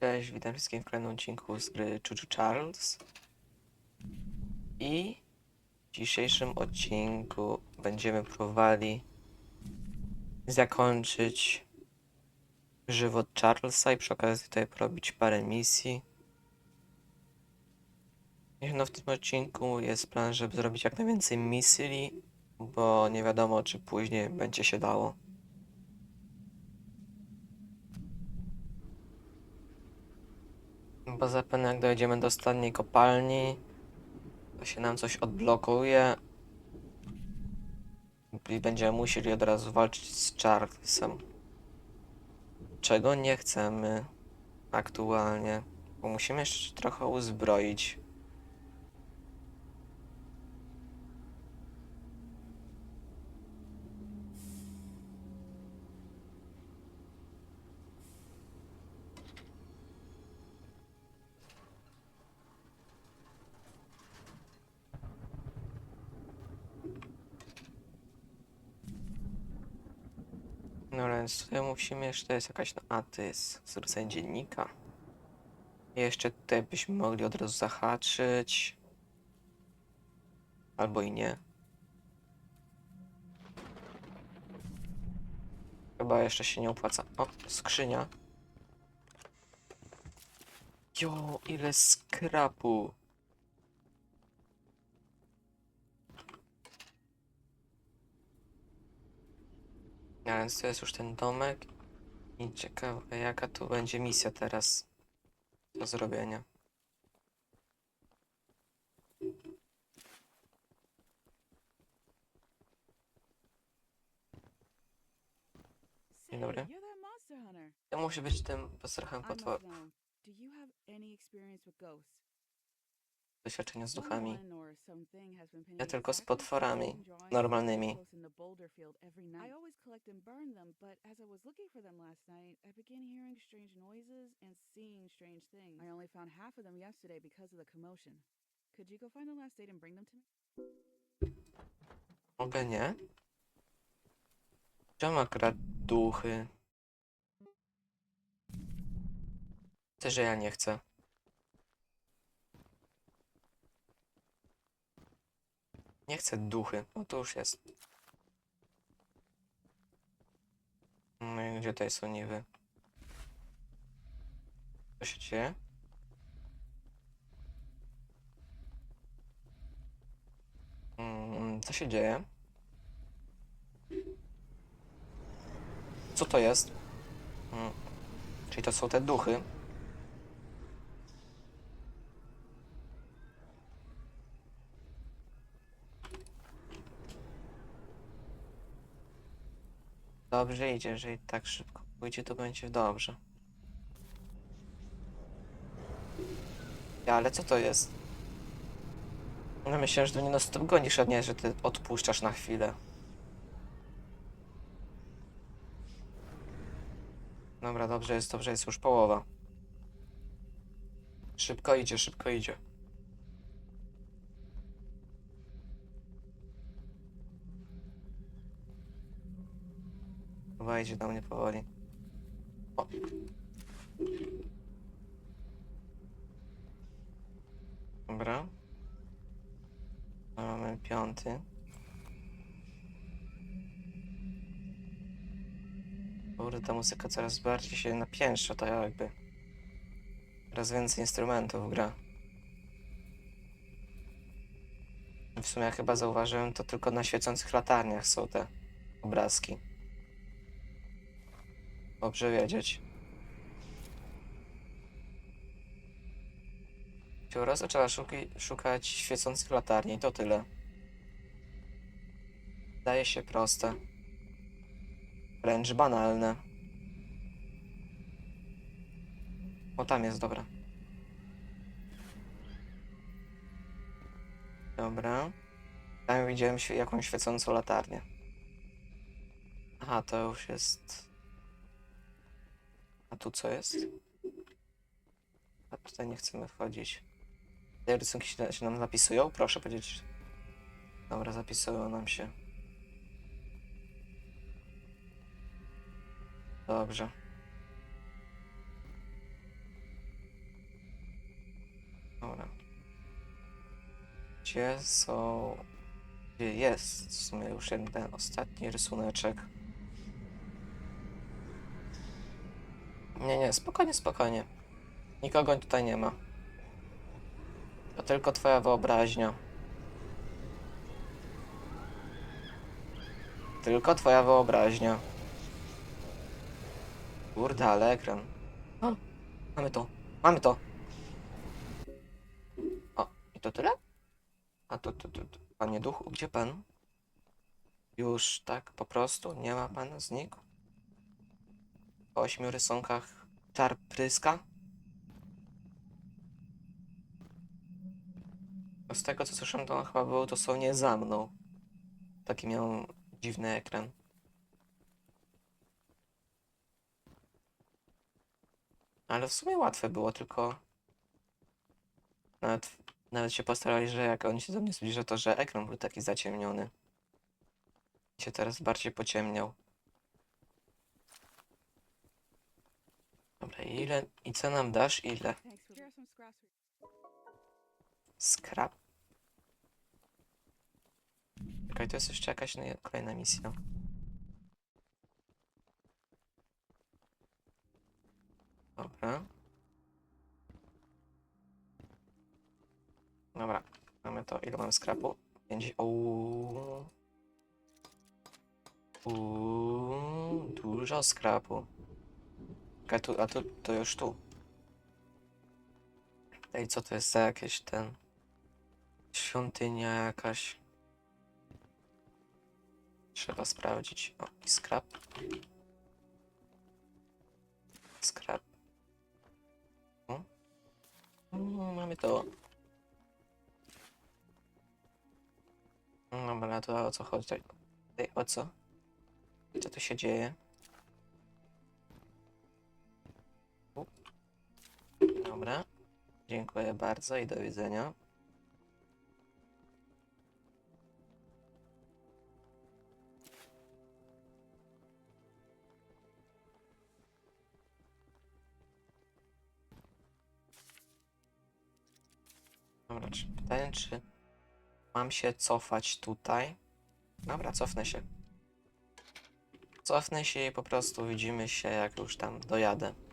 Cześć, witam wszystkich w kolejnym odcinku z gry Chuchu Charles. I w dzisiejszym odcinku będziemy próbowali zakończyć żywot Charlesa i przy okazji tutaj porobić parę misji. No w tym odcinku jest plan, żeby zrobić jak najwięcej misji, bo nie wiadomo czy później będzie się dało. Bo zapewne jak dojdziemy do ostatniej kopalni, to się nam coś odblokuje. I będziemy musieli od razu walczyć z Charlesem. Czego nie chcemy aktualnie, bo musimy jeszcze trochę uzbroić. No musimy jeszcze, jest jakaś, no, a to jest dziennika. Jeszcze tutaj byśmy mogli od razu zahaczyć. Albo i nie. Chyba jeszcze się nie opłaca. O, skrzynia. Jo, ile skrapu. Więc to jest już ten domek. I ciekawe, jaka tu będzie misja teraz do zrobienia. Say, dobry. To musi być tym postrachem I potwor must know. Do you have any experience with ghosts? Doświadczenia z duchami. Ja tylko z potworami normalnymi. Mogę nie? Czemu akurat duchy? Chcę, że ja nie chcę. Nie chcę duchy. No to już jest. No i gdzie tutaj są niby? Co się dzieje? Mm, co się dzieje? Co to jest? Mm, czyli to są te duchy. Dobrze idzie, jeżeli tak szybko pójdzie, to będzie dobrze. Ja, ale co to jest? No myślałem, że to nie nas to gonisz, a nie, że ty odpuszczasz na chwilę. Dobra, dobrze jest, dobrze jest już połowa. Szybko idzie, szybko idzie. Idzie do mnie powoli. O. Dobra. Mamy piąty. Kurde, ta muzyka coraz bardziej się napiętrza, to jakby. Coraz więcej instrumentów gra. W sumie ja chyba zauważyłem, to tylko na świecących latarniach są te obrazki. Dobrze wiedzieć. Trzeba szuki, szukać świecących latarni, to tyle. Daje się proste. Wręcz banalne. O, tam jest, dobra. Dobra. Tam widziałem jakąś świecącą latarnię. Aha, to już jest... A tu co jest? A tutaj nie chcemy wchodzić. Te rysunki się, się nam zapisują? Proszę powiedzieć. Dobra, zapisują nam się. Dobrze. Dobra. Gdzie są... Gdzie jest w sumie już jeden ostatni rysuneczek. Nie, nie, spokojnie, spokojnie. Nikogo tutaj nie ma. To tylko twoja wyobraźnia. Tylko twoja wyobraźnia. Kurde, ale ekran. O, mamy to. Mamy to. O, i to tyle? A to, to, to, to. Panie duchu, gdzie pan? Już tak po prostu? Nie ma pan znikł? Po ośmiu rysunkach czar pryska? Bo Z tego co słyszałem, to on chyba był dosłownie za mną. Taki miał dziwny ekran. Ale w sumie łatwe było, tylko nawet, nawet się postarali, że jak on się do mnie zbliża, to że ekran był taki zaciemniony. Się teraz bardziej pociemniał. Dobra, ile i co nam dasz? Ile? Scrap. Czekaj, to jest jeszcze jakaś kolejna misja. Dobra. Dobra, mamy to. Ile mam skrapu? 5. Uuu. Uuu, dużo skrapu. Czekaj, tu, a tu, to już tu. Ej, co to jest za jakieś ten... Świątynia jakaś. Trzeba sprawdzić. O, i skrap. Skrap. O. Mm, mamy to. No Dobra, to o co chodzi? O co? Co tu się dzieje? Dziękuję bardzo i do widzenia. Dobra, czy pytanie, czy mam się cofać tutaj? Dobra, cofnę się. Cofnę się i po prostu widzimy się, jak już tam dojadę.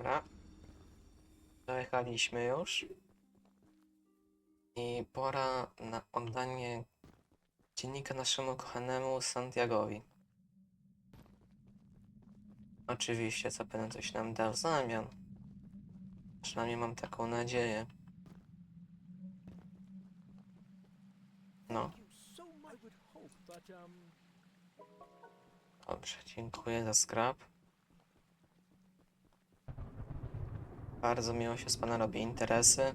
Dobra. Dojechaliśmy już. I pora na oddanie dziennika naszemu kochanemu Santiagowi. Oczywiście, zapewne coś nam da w zamian. Przynajmniej mam taką nadzieję. No, dobrze, dziękuję za skrap. Bardzo miło się z pana robi interesy.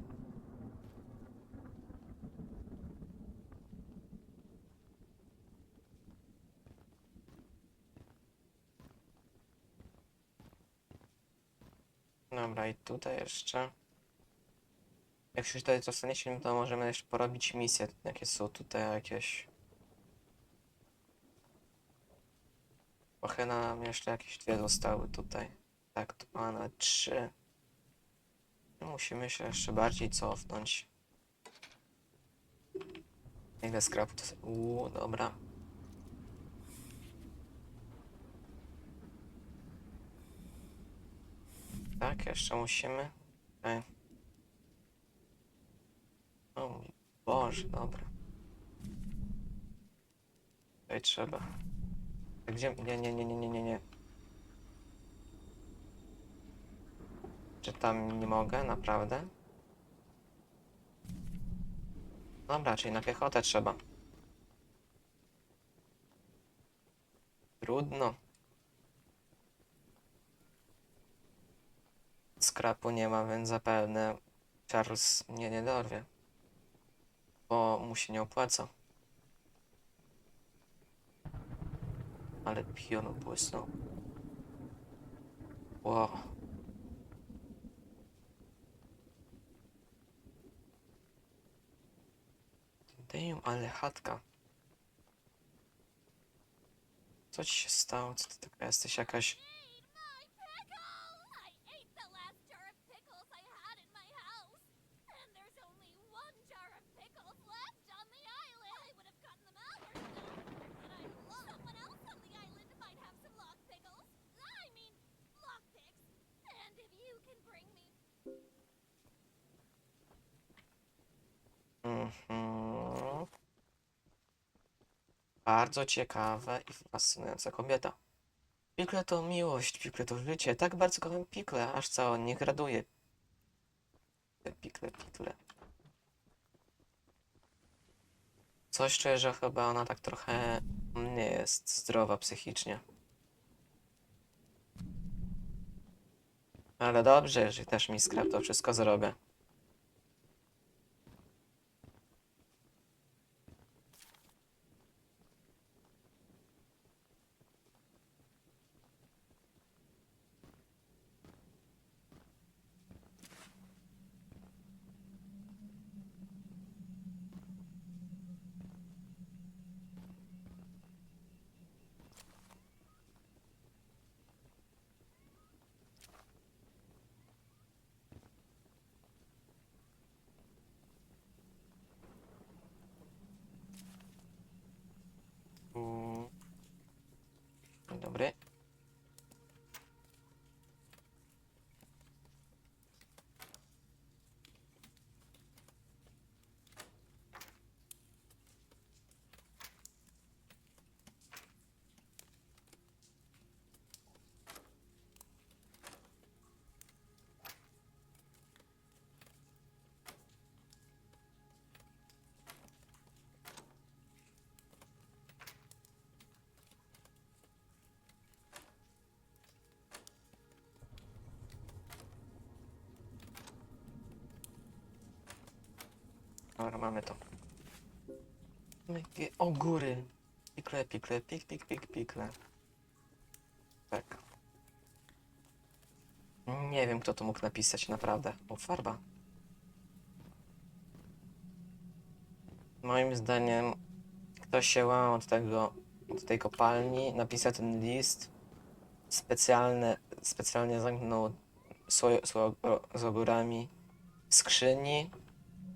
Dobra, i tutaj jeszcze. Jak się tutaj dostaniecie, to możemy jeszcze porobić misje. Jakie są tutaj jakieś. Chyba nam jeszcze jakieś dwie zostały tutaj. Tak, a na trzy. No, Musimy się jeszcze bardziej cofnąć. Ile skrapu to? Uuu, dobra. Tak, jeszcze musimy. Okej. O mój Boże, dobra. Tutaj trzeba. Gdzie? Nie, nie, nie, nie, nie, nie, Czy tam nie mogę, naprawdę? Dobra, czyli na piechotę trzeba. Trudno. skrapu nie ma, więc zapewne Charles mnie nie dorwie. Bo mu się nie opłaca. Ale pion błysnął. Wow. Damn, ale chatka. Co ci się stało? Co ty taka jesteś jakaś... Eat Bardzo ciekawa i fascynująca kobieta. Pikle to miłość, pikle to życie. Tak bardzo kocham pikle, aż cała nie graduje. Pikle, pikle. Coś czuję, że chyba ona tak trochę nie jest zdrowa psychicznie. Ale dobrze, jeżeli też mi skrap, to wszystko zrobię. Dobra, mamy to. O, góry. Pikle, pikle, pik, pik, pik, pikle. Tak. Nie wiem, kto to mógł napisać, naprawdę. O, farba. Moim zdaniem ktoś się łamał od tego, od tej kopalni, napisał ten list, specjalne, specjalnie zamknął sło, sło, z ogórami skrzyni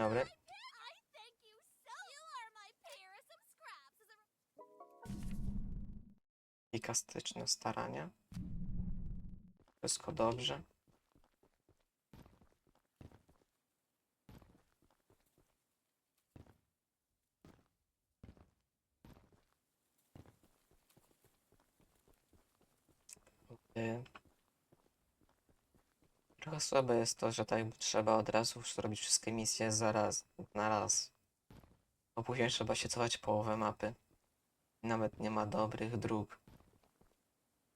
a Pikastyczne starania. Wszystko dobrze. Słabe jest to, że tak trzeba od razu zrobić wszystkie misje zaraz, na raz. Bo później trzeba się cofać połowę mapy. Nawet nie ma dobrych dróg.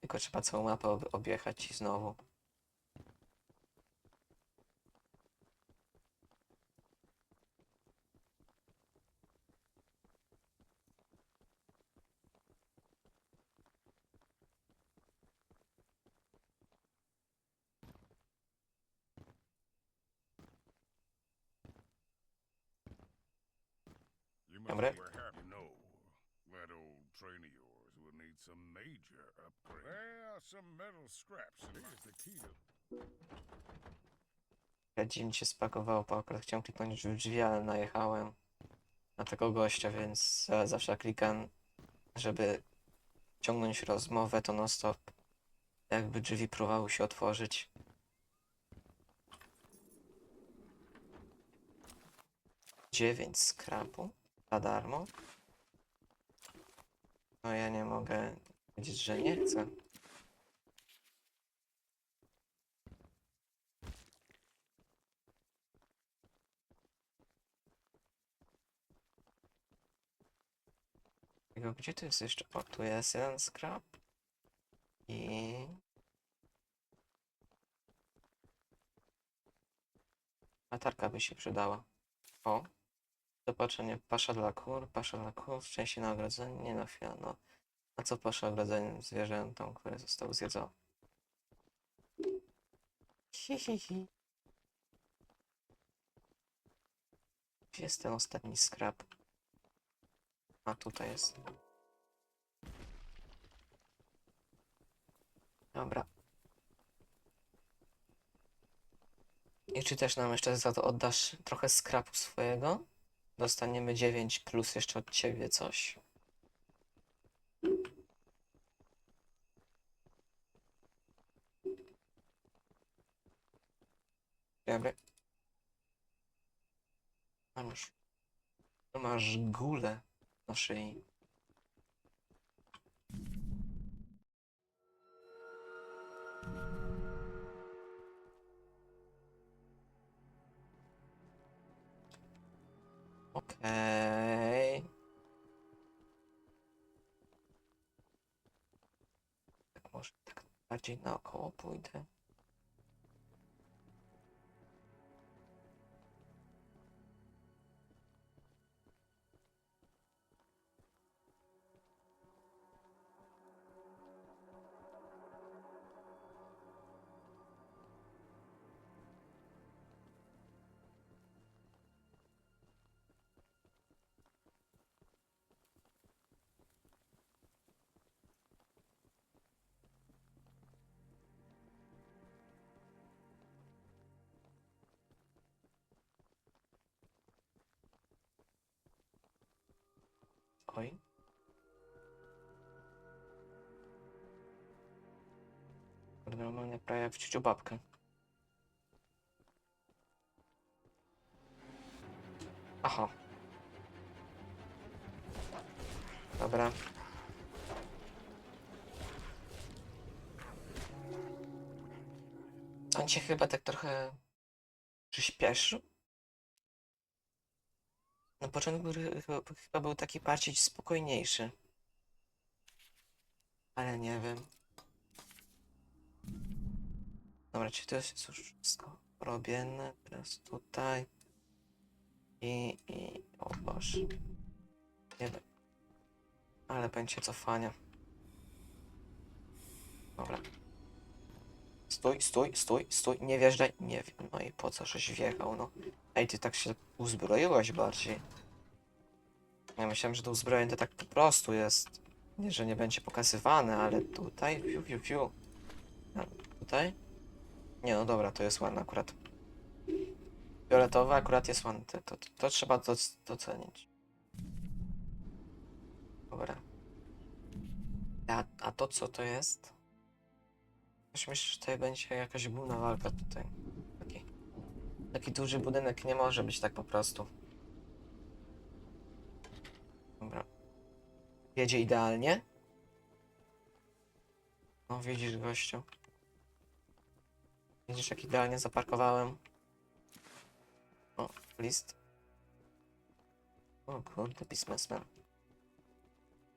Tylko trzeba całą mapę ob- objechać i znowu. Dobre. That old train of yours will need some major upgrade. There are some metal scraps, and here's the key to... Ja się spakowało po akurat chciałem kliknąć w drzwi, ale najechałem na tego gościa, więc e, zawsze klikam, żeby ciągnąć rozmowę, to non stop jakby drzwi próbowały się otworzyć. Dziewięć skrapu za darmo. No ja nie mogę powiedzieć, że nie chcę. Gdzie tu jest jeszcze? O, tu jest jeden skrap. I... Latarka by się przydała. O. Zobaczenie. Pasza dla kur, pasza dla kur, szczęście na ogrodzenie, nie na chwilę, no. A co pasza ogrodzeniem zwierzętom, które zostały zjedzone? Hi, hi, hi. Gdzie jest ten ostatni skrap? A tutaj jest. Dobra. I czy też nam jeszcze za to oddasz trochę skrapu swojego? Dostaniemy 9 plus jeszcze od ciebie coś. Dobry. Masz. Masz gulę na szyi. Bardziej naokoło pójdę. Normalnie prawie jak w babkę. Aha. Dobra. On cię chyba tak trochę przyspieszył. Na początku chyba, chyba był taki bardziej spokojniejszy. Ale nie wiem. Dobra, czy to jest już wszystko robione? Teraz tutaj. I, i, o Boże. Nie wiem. Ale będzie cofania. Dobra. Stój, stój, stój, stój, nie wjeżdżaj, nie wiem. No i po co żeś wjechał, no. Ej, ty tak się uzbroiłaś bardziej. Ja myślałem, że to uzbrojenie to tak po prostu jest. Nie, że nie będzie pokazywane, ale tutaj, fiu, fiu, fiu. Tutaj? Nie, no dobra, to jest ładne akurat. Fioletowe akurat jest ładne, to, to, to trzeba doc- docenić. Dobra. A, a to co to jest? Myślę, że tutaj będzie jakaś główna walka tutaj. Taki, taki duży budynek nie może być tak po prostu. Dobra. Jedzie idealnie. No widzisz gościu. Widzisz jak idealnie zaparkowałem. O, list. O kurde, businessman.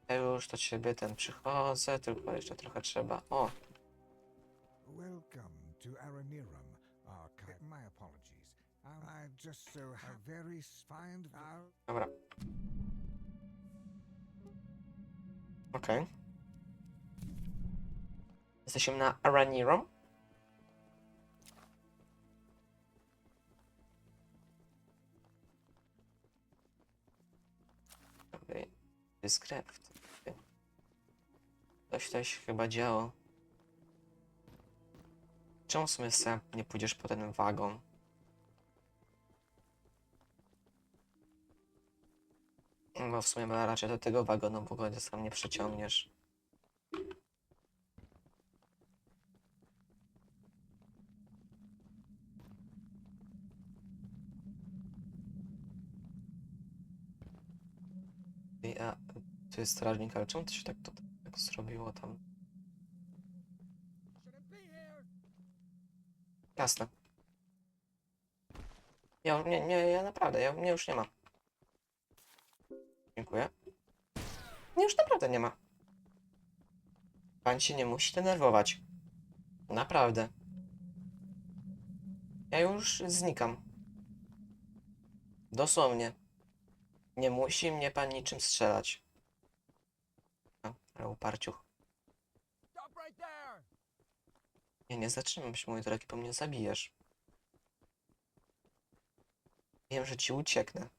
Ja już do ciebie ten przychodzę, tylko jeszcze trochę trzeba. O, Welcome to Aranirum, My apologies. I, I just so have very find Dobra. Okej. Jesteśmy na Araniro. Jest krew. Coś tutaj się chyba działo. Czemu w sumie sam nie pójdziesz po ten wagon? Bo w sumie raczej do tego wagonu w ogóle sam nie przyciągniesz. Ej, tu jest strażnik, ale czemu to się tak, to, tak zrobiło tam? Jasne. Ja, nie, nie, ja naprawdę, ja, mnie już nie ma. Dziękuję. Mnie już naprawdę nie ma. Pan się nie musi denerwować. Naprawdę. Ja już znikam. Dosłownie. Nie musi mnie pan niczym strzelać. Ale uparciuch. Nie, nie zatrzymam się, mój drogi, bo mnie zabijesz. Wiem, że ci ucieknę.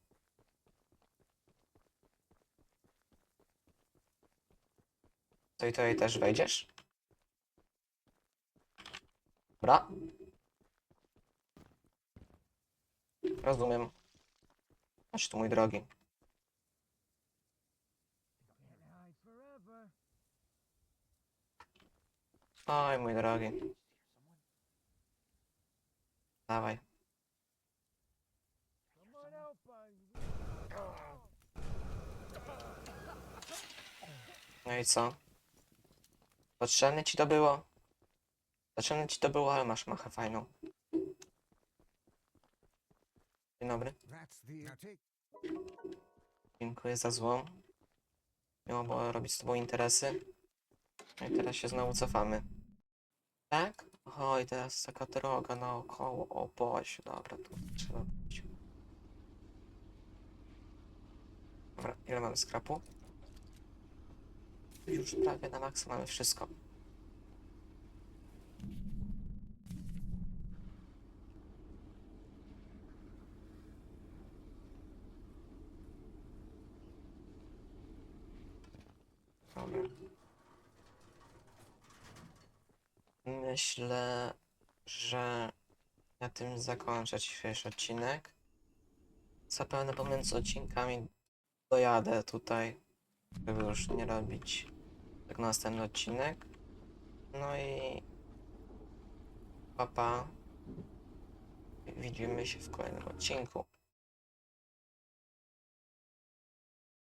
To i tutaj też wejdziesz? Dobra. Rozumiem. Chodź tu, mój drogi. Oj, mój drogi. Dawaj. No i co? Potrzebne ci to było? Potrzebne ci to było, ale masz machę fajną. Dzień dobry. Dziękuję za złą. Miło było robić z tobą interesy. No i teraz się znowu cofamy. Tak? Oj, teraz taka droga naokoło. O Boże, dobra, tu trzeba być. Dobra, ile mamy skrapu? Już prawie na maksa mamy wszystko. Dobra. Myślę, że na tym zakończę dzisiejszy odcinek. Zapewne pomiędzy odcinkami dojadę tutaj, żeby już nie robić tak następny odcinek. No i papa. Widzimy się w kolejnym odcinku.